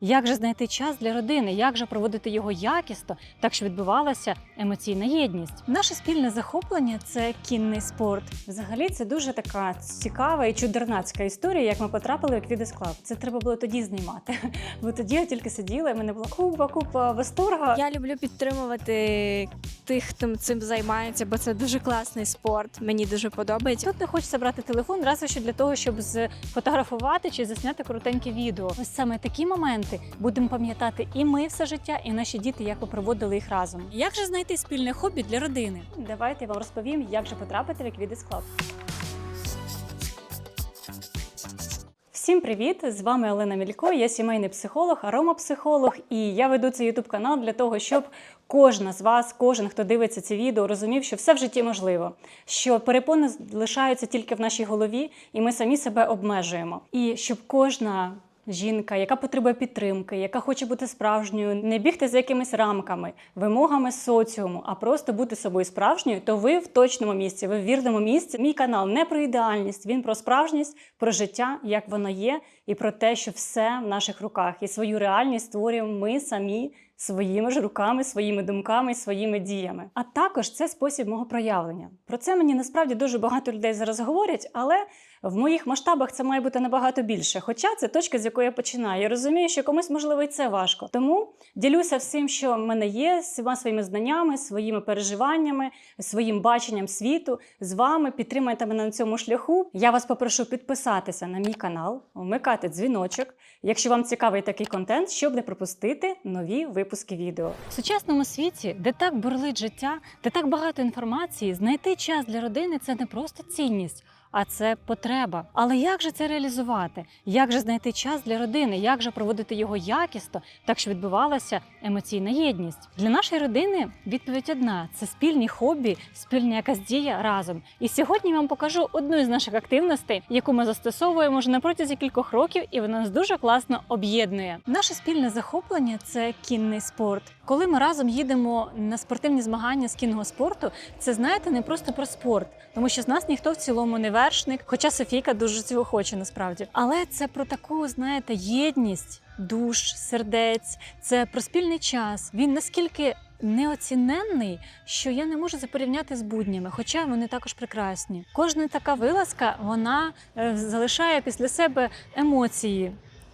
Як же знайти час для родини? Як же проводити його якісно, так щоб відбувалася емоційна єдність? Наше спільне захоплення це кінний спорт. Взагалі, це дуже така цікава і чудернацька історія, як ми потрапили в Квідес Клаб. Це треба було тоді знімати. Бо тоді я тільки сиділа, і мене була купа, купа восторга. Я люблю підтримувати тих, хто цим займається, бо це дуже класний спорт. Мені дуже подобається. Тут не хочеться брати телефон, разве що для того, щоб сфотографувати чи засняти коротеньке відео. Ось саме такі моменти будемо пам'ятати і ми все життя, і наші діти, як ми проводили їх разом. Як же знайти спільне хобі для родини? Давайте я вам розповім, як же потрапити в Equidis Club. Всім привіт! З вами Олена Мілько. Я сімейний психолог, аромапсихолог, і я веду цей ютуб канал для того, щоб кожна з вас, кожен, хто дивиться це відео, розумів, що все в житті можливо, що перепони лишаються тільки в нашій голові, і ми самі себе обмежуємо. І щоб кожна жінка, яка потребує підтримки, яка хоче бути справжньою, не бігти за якимись рамками, вимогами соціуму, а просто бути собою справжньою, то ви в точному місці, ви в вірному місці. Мій канал не про ідеальність, він про справжність, про життя, як воно є, і про те, що все в наших руках, і свою реальність створюємо ми самі. Своїми ж руками, своїми думками, своїми діями. А також це спосіб мого проявлення. Про це мені насправді дуже багато людей зараз говорять, але в моїх масштабах це має бути набагато більше. Хоча це точка, з якої я починаю. Я розумію, що комусь можливо і це важко. Тому ділюся всім, що в мене є, всіма своїми знаннями, своїми переживаннями, своїм баченням світу. З вами підтримайте мене на цьому шляху. Я вас попрошу підписатися на мій канал, вмикати дзвіночок, якщо вам цікавий такий контент, щоб не пропустити нові випуски відео. В сучасному світі, де так бурлить життя, де так багато інформації, знайти час для родини це не просто цінність. А це потреба. Але як же це реалізувати? Як же знайти час для родини? Як же проводити його якісно, так щоб відбувалася емоційна єдність? Для нашої родини відповідь одна: це спільні хобі, спільна якась дія разом. І сьогодні я вам покажу одну із наших активностей, яку ми застосовуємо вже на протязі кількох років, і вона нас дуже класно об'єднує. Наше спільне захоплення це кінний спорт. Коли ми разом їдемо на спортивні змагання з кінного спорту, це знаєте не просто про спорт, тому що з нас ніхто в цілому не вершник, хоча Софійка дуже цього хоче насправді. Але це про таку, знаєте, єдність душ, сердець, це про спільний час. Він наскільки неоціненний, що я не можу це порівняти з буднями, хоча вони також прекрасні. Кожна така вилазка вона е, залишає після себе емоції.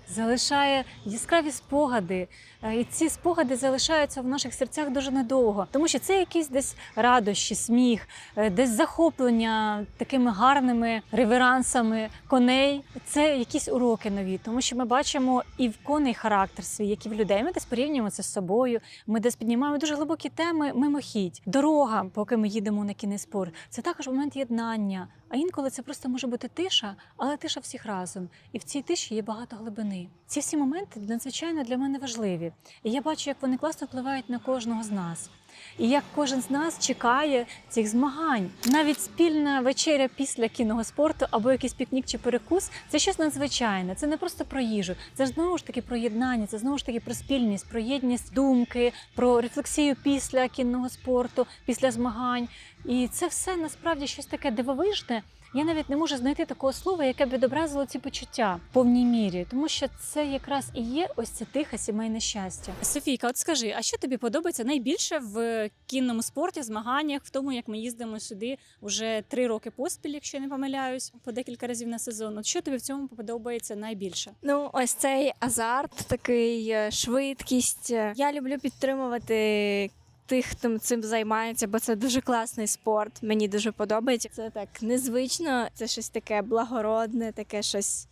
Залишає яскраві спогади, і ці спогади залишаються в наших серцях дуже недовго, тому що це якісь десь радощі, сміх, е, десь захоплення такими гарними реверансами коней. Це якісь уроки нові, тому що ми бачимо і в коней характер свій, як і в людей. Ми десь порівнюємо це з собою. Ми десь піднімаємо дуже глибокі теми мимохідь. Дорога, поки ми їдемо на кінний спор, це також момент єднання. А інколи це просто може бути тиша, але тиша всіх разом. І в цій тиші є багато глибини. Ці всі моменти надзвичайно для мене важливі. І я бачу, як вони класно впливають на кожного з нас. І як кожен з нас чекає цих змагань. Навіть спільна вечеря після кінного спорту або якийсь пікнік чи перекус це щось надзвичайне. Це не просто про їжу, це знову ж таки про єднання, це знову ж таки про спільність, про єдність думки, про рефлексію після кінного спорту, після змагань. І це все насправді щось таке дивовижне. Я навіть не можу знайти такого слова, яке б відобразило ці почуття в повній мірі, тому що це якраз і є ось це тихе сімейне щастя. Софійка, от скажи, а що тобі подобається найбільше в кінному спорті, змаганнях, в тому, як ми їздимо сюди вже три роки поспіль, якщо я не помиляюсь, по декілька разів на сезон. От що тобі в цьому подобається найбільше? Ну, ось цей азарт, такий е, швидкість. Я люблю підтримувати. Тих, хто цим займається, бо це дуже класний спорт. Мені дуже подобається. Це так незвично, це щось таке благородне, таке щось,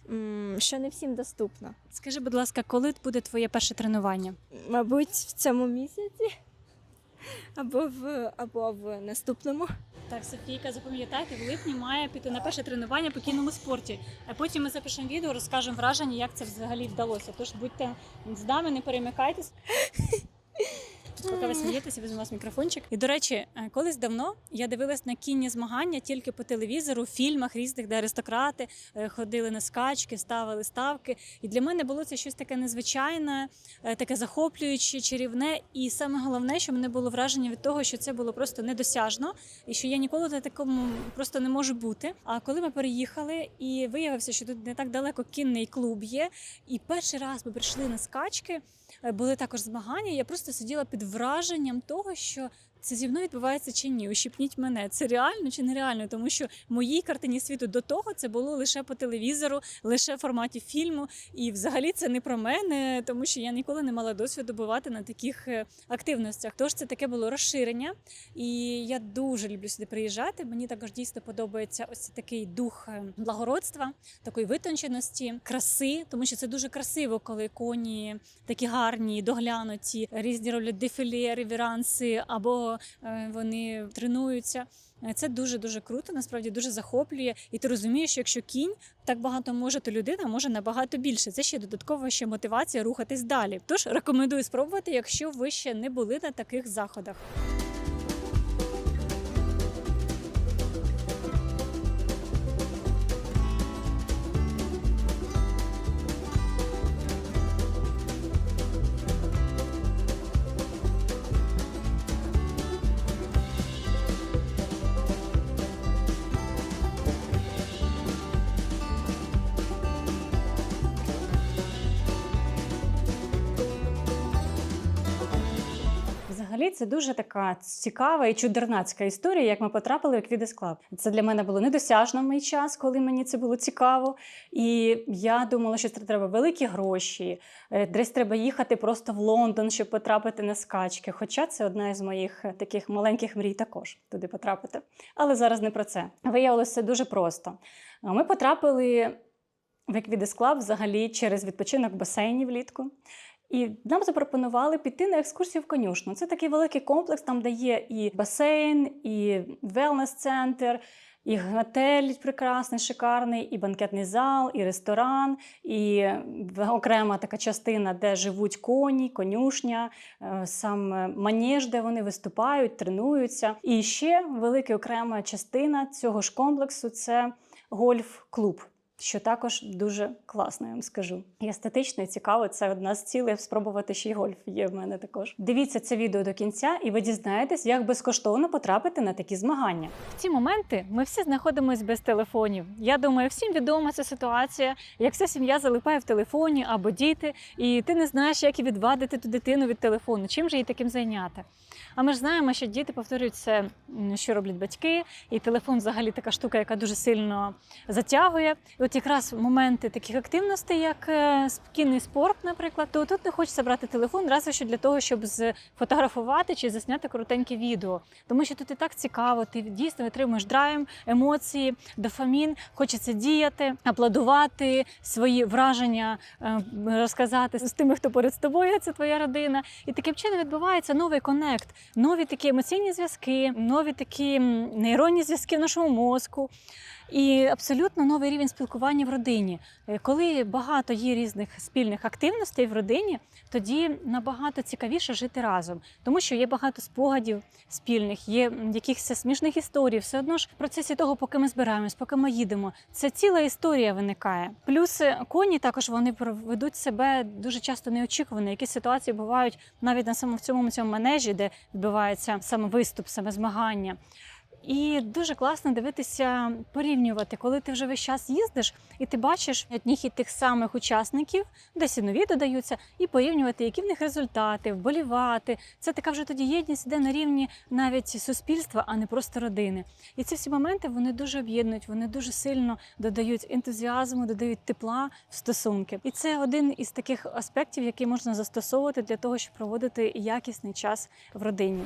що не всім доступно. Скажи, будь ласка, коли буде твоє перше тренування? Мабуть, в цьому місяці або в або в наступному. Так, Софійка, запам'ятайте, в липні має піти на перше тренування по кінному спорті. А потім ми запишемо відео, розкажемо враження, як це взагалі вдалося. Тож будьте з нами, не перемикайтесь. Поки ви смієтеся, візьму вас мікрофончик. І до речі, е, колись давно я дивилась на кінні змагання тільки по телевізору, в фільмах різних, де аристократи е, ходили на скачки, ставили ставки. І для мене було це щось таке незвичайне, е, таке захоплююче, чарівне. І саме головне, що мене було враження від того, що це було просто недосяжно, і що я ніколи на такому просто не можу бути. А коли ми переїхали, і виявився, що тут не так далеко кінний клуб є, і перший раз ми прийшли на скачки. Були також змагання. Я просто сиділа під враженням того, що це зі мною відбувається чи ні. Ущипніть мене. Це реально чи нереально? Тому що в моїй картині світу до того це було лише по телевізору, лише в форматі фільму. І взагалі це не про мене, тому що я ніколи не мала досвіду бувати на таких е, активностях. Тож це таке було розширення. І я дуже люблю сюди приїжджати. Мені також дійсно подобається ось такий дух е, благородства, такої витонченості, краси, тому що це дуже красиво, коли коні такі гарні, доглянуті, різні роблять дефіле, реверанси, або е, вони тренуються. Е, Це дуже дуже круто, насправді дуже захоплює. І ти розумієш, що якщо кінь так багато може, то людина може набагато більше. Це ще додаткова ще мотивація рухатись далі. Тож рекомендую спробувати, якщо ви ще не були на таких заходах. Взагалі, це дуже така цікава і чудернацька історія, як ми потрапили в Квідес Клаб. Це для мене було недосяжно в мій час, коли мені це було цікаво. І я думала, що це треба великі гроші, е, десь треба їхати просто в Лондон, щоб потрапити на скачки. Хоча це одна із моїх е, таких маленьких мрій також туди потрапити. Але зараз не про це. Виявилося дуже просто. Ми потрапили в Equidis Club взагалі через відпочинок в басейні влітку. І нам запропонували піти на екскурсію в конюшну. Це такий великий комплекс, там де є і басейн, і велнес-центр, і готель прекрасний, шикарний, і банкетний зал, і ресторан, і окрема така частина, де живуть коні, конюшня, е, сам манеж, де вони виступають, тренуються. І ще велика окрема частина цього ж комплексу це гольф-клуб що також дуже класно, я вам скажу. І естетично і цікаво. Це одна з цілей спробувати ще й гольф. Є в мене також. Дивіться це відео до кінця, і ви дізнаєтесь, як безкоштовно потрапити на такі змагання. В ці моменти ми всі знаходимося без телефонів. Я думаю, всім відома ця ситуація, як вся сім'я залипає в телефоні або діти, і ти не знаєш, як і відвадити ту дитину від телефону. Чим же її таким зайняти? А ми ж знаємо, що діти повторюють м, що роблять батьки, і телефон взагалі така штука, яка дуже сильно затягує. І от якраз моменти таких активностей, як е, спокійний спорт, наприклад, то тут не хочеться брати телефон, разве що для того, щоб сфотографувати чи засняти коротеньке відео. Тому що тут і так цікаво, ти дійсно отримуєш драйв, емоції, дофамін, хочеться діяти, аплодувати, свої враження е, розказати з тими, хто поряд з тобою, це твоя родина. І таким чином відбувається новий конект, нові такі емоційні зв'язки, нові такі нейронні зв'язки в нашому мозку. І абсолютно новий рівень спілкування в родині. Е, Коли багато є різних спільних активностей в родині, тоді набагато цікавіше жити разом, тому що є багато спогадів спільних, є якихось смішних історій. Все одно ж в процесі того, поки ми збираємось, поки ми їдемо, це ціла історія виникає. Плюс е, коні також вони ведуть себе дуже часто неочікувано. Якісь ситуації бувають навіть на самому в цьому цьому манежі, де відбувається саме виступ, саме змагання. І дуже класно дивитися, порівнювати, коли ти вже весь час їздиш, і ти бачиш одних і тих самих учасників, десь і нові додаються, і порівнювати, які в них результати, вболівати. Це така вже тоді єдність іде на рівні навіть суспільства, а не просто родини. І ці всі моменти вони дуже об'єднують, вони дуже сильно додають ентузіазму, додають тепла в стосунки. І це один із таких аспектів, який можна застосовувати для того, щоб проводити якісний час в родині.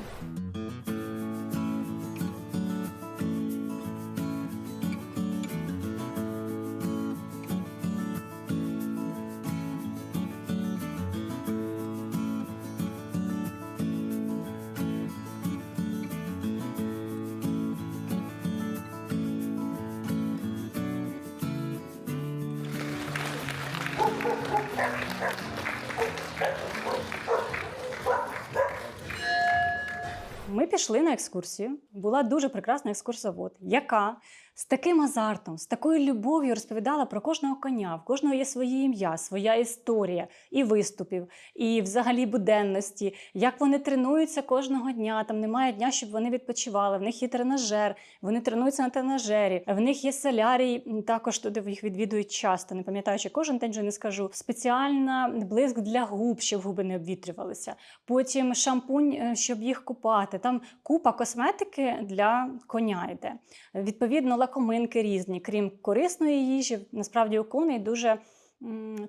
Ми пішли на екскурсію. Була дуже прекрасна екскурсовод, яка з таким азартом, з такою любов'ю розповідала про кожного коня. В кожного є своє ім'я, своя історія і виступів, і взагалі буденності, як вони тренуються кожного дня. Там немає дня, щоб вони відпочивали. В них є тренажер, вони тренуються на тренажері. В них є солярій, також туди їх відвідують часто. Не пам'ятаю, чи кожен день вже не скажу. Спеціальна блиск для губ, щоб губи не обвітрювалися. Потім шампунь, е, щоб їх купати. Там купа косметики для коня йде. Відповідно, лакоминки різні, крім корисної їжі. Насправді у коней дуже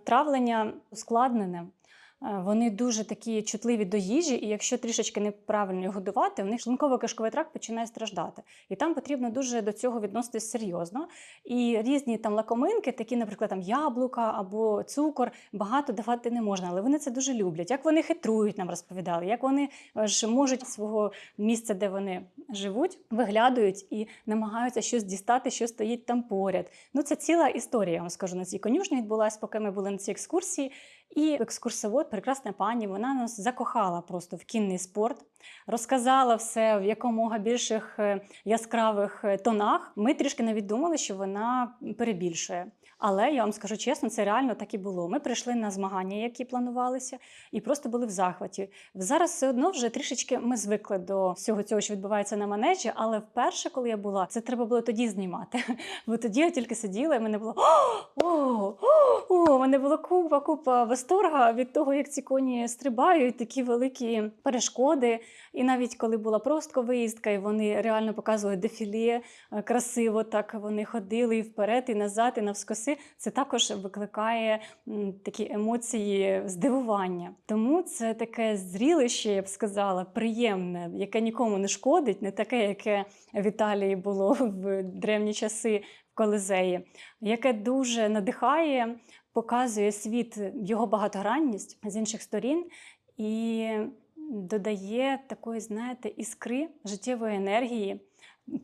травлення ускладнене. Е, Вони дуже такі чутливі до їжі, і якщо трішечки неправильно годувати, в них шлунково-кишковий тракт починає страждати. І там потрібно дуже до цього відноситись серйозно. І різні там лакоминки, такі, наприклад, там яблука або цукор, багато давати не можна, але вони це дуже люблять. Як вони хитрують, нам розповідали, як вони е, ж можуть свого місця, де вони живуть, виглядують і намагаються щось дістати, що стоїть там поряд. Ну це ціла історія, я вам скажу на цій конюшні відбулася, поки ми були на цій екскурсії. І екскурсовод, прекрасна пані, вона нас закохала просто в кінний спорт, розказала все в якомога більших е, яскравих е, тонах. Ми трішки навіть думали, що вона перебільшує. Але я вам скажу чесно, це реально так і було. Ми прийшли на змагання, які планувалися, і просто були в захваті. Зараз все одно вже трішечки ми звикли до всього цього, що відбувається на манежі. Але вперше, коли я була, це треба було тоді знімати. Бо тоді я тільки сиділа, і мене було о, о, мене було купа, купа восторга від того, як ці коні стрибають, такі великі перешкоди. І навіть коли була просто виїздка, і вони реально показували дефіле е, красиво, так вони ходили і вперед, і назад, і навскоси. Це також викликає такі емоції здивування. Тому це таке зрілище, я б сказала, приємне, яке нікому не шкодить, не таке, яке в Італії було в древні часи Колизеї, яке дуже надихає, показує світ його багатогранність з інших сторін і додає такої, знаєте, іскри життєвої енергії,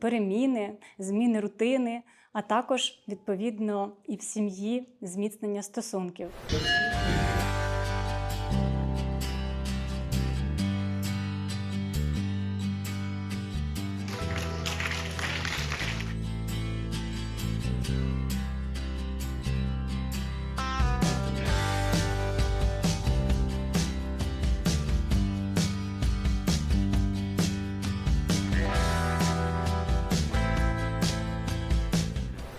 переміни, зміни рутини, а також відповідно і в сім'ї зміцнення стосунків.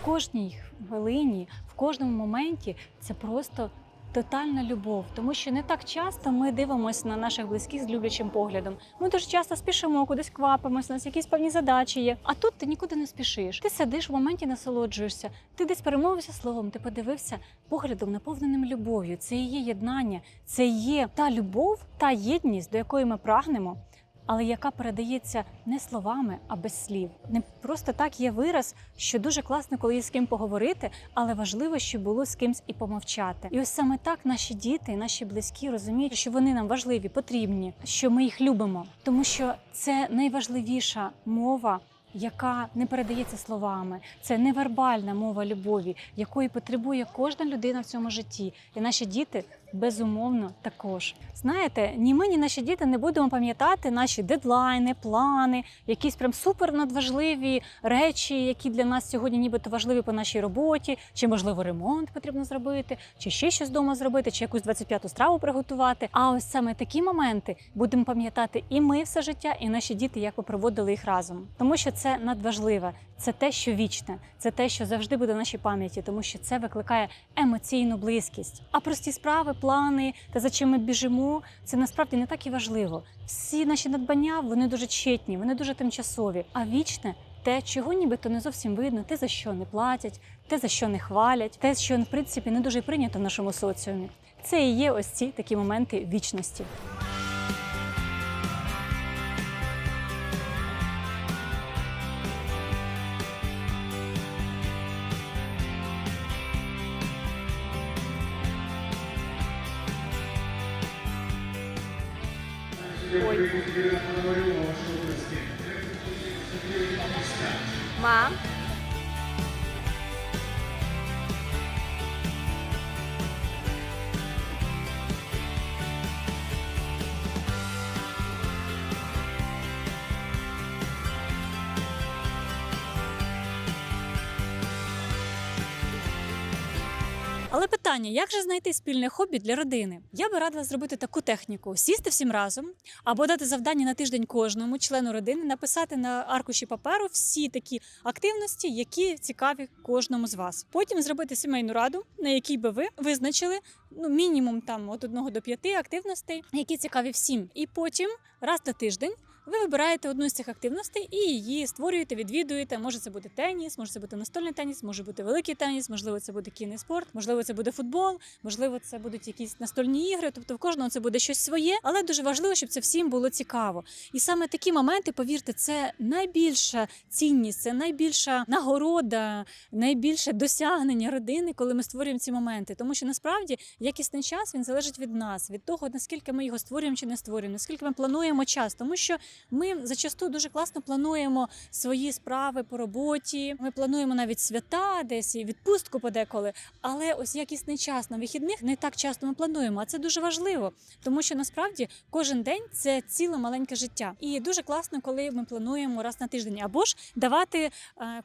Кожній хвилині, в кожному моменті це просто тотальна любов, тому що не так часто ми дивимося на наших близьких з люблячим поглядом. Ми дуже часто спішимо, кудись квапимося, у нас якісь певні задачі є. А тут ти нікуди не спішиш. Ти сидиш в моменті, насолоджуєшся. Ти десь перемовився словом, ти подивився поглядом, наповненим любов'ю. Це і є єднання, це є та любов, та єдність, до якої ми прагнемо. Але яка передається не словами, а без слів. Не просто так є вираз, що дуже класно, коли є з ким поговорити, але важливо, щоб було з кимсь і помовчати. І ось саме так наші діти, наші близькі розуміють, що вони нам важливі, потрібні, що ми їх любимо, тому що це найважливіша мова. Яка не передається словами, це невербальна мова любові, якої потребує кожна людина в цьому житті, і наші діти безумовно також. Знаєте, ні ми, ні наші діти не будемо пам'ятати наші дедлайни, плани, якісь прям супер надважливі речі, які для нас сьогодні нібито важливі по нашій роботі, чи можливо ремонт потрібно зробити, чи ще щось вдома зробити, чи якусь 25-ту страву приготувати. А ось саме такі моменти будемо пам'ятати і ми все життя, і наші діти, як ви проводили їх разом, тому що це надважливе, це те, що вічне, це те, що завжди буде в нашій пам'яті, тому що це викликає емоційну близькість. А прості справи, плани та за чим ми біжимо, це насправді не так і важливо. Всі наші надбання вони дуже чітні, вони дуже тимчасові. А вічне те, чого нібито не зовсім видно, те за що не платять, те за що не хвалять, те, що в принципі не дуже прийнято в нашому соціумі. Це і є ось ці такі моменти вічності. মা Питання: як же знайти спільне хобі для родини? Я би радила зробити таку техніку: сісти всім разом або дати завдання на тиждень кожному члену родини, написати на аркуші паперу всі такі активності, які цікаві кожному з вас. Потім зробити сімейну раду, на якій би ви визначили ну мінімум там від одного до п'яти активностей, які цікаві всім. І потім раз на тиждень. Ви вибираєте одну з цих активностей і її створюєте, відвідуєте. Може це бути теніс, може це бути настольний теніс, може бути великий теніс, можливо, це буде кінний спорт, можливо, це буде футбол, можливо, це будуть якісь настольні ігри. Тобто в кожного це буде щось своє, але дуже важливо, щоб це всім було цікаво. І саме такі моменти, повірте, це найбільша цінність, це найбільша нагорода, найбільше досягнення родини, коли ми створюємо ці моменти. Тому що насправді якісний час він залежить від нас, від того наскільки ми його створюємо чи не створюємо, наскільки ми плануємо час, тому що ми зачасту дуже класно плануємо свої справи по роботі. Ми плануємо навіть свята, десь і відпустку подеколи. Але ось якісний час на вихідних не так часто ми плануємо. А це дуже важливо, тому що насправді кожен день це ціле маленьке життя. І дуже класно, коли ми плануємо раз на тиждень, або ж давати е,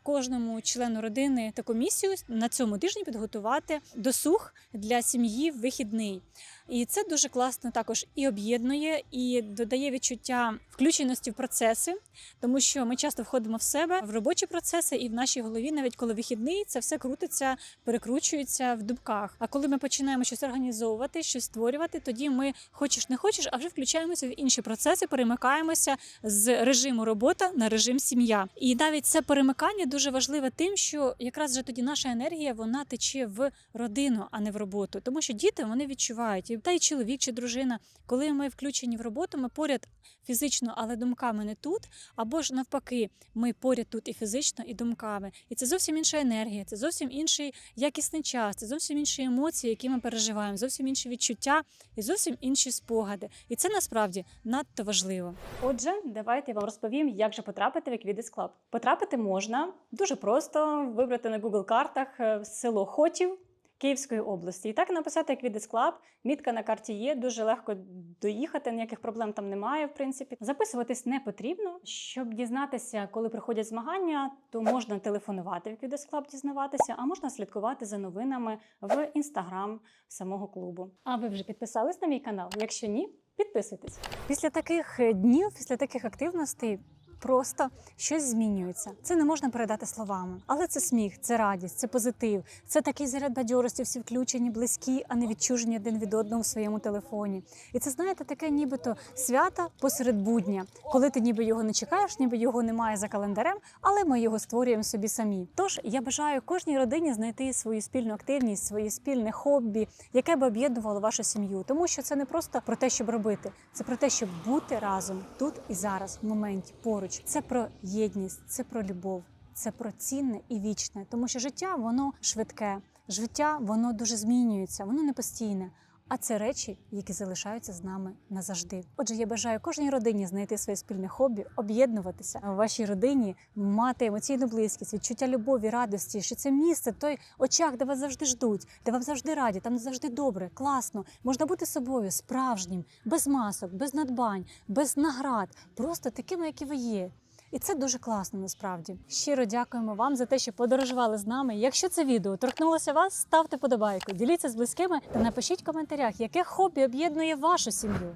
кожному члену родини таку місію на цьому тижні підготувати досуг для сім'ї в вихідний. І це дуже класно також і об'єднує, і додає відчуття включеності в процеси, тому що ми часто входимо в себе в робочі процеси, і в нашій голові, навіть коли вихідний, це все крутиться, перекручується в дубках. А коли ми починаємо щось організовувати, щось створювати, тоді ми хочеш не хочеш, а вже включаємося в інші процеси, перемикаємося з режиму робота на режим сім'я. І навіть це перемикання дуже важливе тим, що якраз вже тоді наша енергія вона тече в родину, а не в роботу, тому що діти вони відчувають і та й чоловік чи дружина, коли ми включені в роботу, ми поряд фізично, але думками не тут. Або ж навпаки, ми поряд тут і фізично, і думками. І це зовсім інша енергія, це зовсім інший якісний час, це зовсім інші емоції, які ми переживаємо, зовсім інші відчуття і зовсім інші спогади. І це насправді надто важливо. Отже, давайте я вам розповім, як же потрапити в Equidis Club. Потрапити можна дуже просто вибрати на Google картах е, село Хотів. Київської області. І так написати Equidis Club, мітка на карті є, дуже легко доїхати, ніяких проблем там немає, в принципі. Записуватись не потрібно. Щоб дізнатися, коли приходять змагання, то можна телефонувати в Equidis Club, дізнаватися, а можна слідкувати за новинами в інстаграм самого клубу. А ви вже підписались на мій канал? Якщо ні, підписуйтесь. Після таких е, днів, після таких активностей. Просто щось змінюється. Це не можна передати словами. Але це сміх, це радість, це позитив, це такий заряд бадьорості, всі включені, близькі, а не відчужені один від одного в своєму телефоні. І це знаєте, таке нібито свято посеред будня, коли ти ніби його не чекаєш, ніби його немає за календарем, але ми його створюємо собі самі. Тож я бажаю кожній родині знайти свою спільну активність, своє спільне хобі, яке би об'єднувало вашу сім'ю, тому що це не просто про те, щоб робити, це про те, щоб бути разом тут і зараз, в моменті поруч. Це про єдність, це про любов, це про цінне і вічне, тому що життя воно швидке, життя воно дуже змінюється, воно не постійне. А це речі, які залишаються з нами назавжди. Отже, я бажаю кожній родині знайти своє спільне хобі, об'єднуватися в вашій родині, мати емоційну близькість, відчуття любові, радості, що це місце, той очах, де вас завжди ждуть, де вам завжди раді, там завжди добре, класно. Можна бути собою справжнім, без масок, без надбань, без наград, просто такими, які ви є. І це дуже класно насправді. Щиро дякуємо вам за те, що подорожували з нами. Якщо це відео торкнулося вас, ставте подобайку, діліться з близькими та напишіть в коментарях, яке хобі об'єднує вашу сім'ю.